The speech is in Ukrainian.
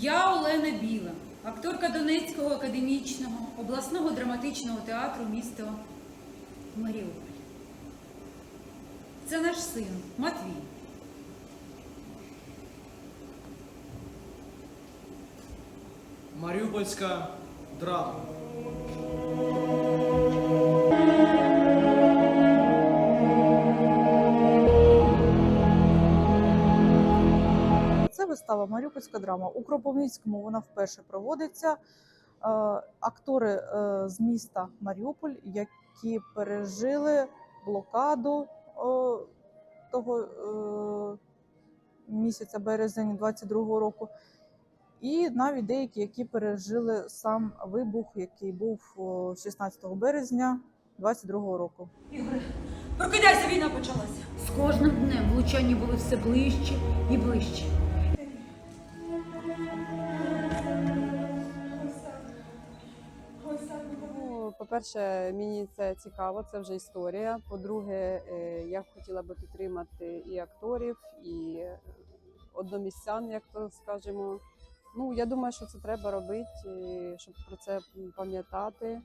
Я Олена Біла, акторка Донецького академічного обласного драматичного театру міста Маріуполь. Це наш син Матвій. Маріупольська драма. Вистава Маріупольська драма. У Кропивницькому вона вперше проводиться. Е, Актори е, з міста Маріуполь, які пережили блокаду е, того місяця березень 22-го року, і навіть деякі, які пережили сам вибух, який був 16 березня 22-го року. Ігоре, прокидайся, війна почалася. З кожним днем влучання були все ближче і ближче. По-перше, мені це цікаво, це вже історія. По-друге, е, я хотіла би підтримати і акторів, і е, одномісцян, як то скажемо. Ну, я думаю, що це треба робити, щоб про це пам'ятати.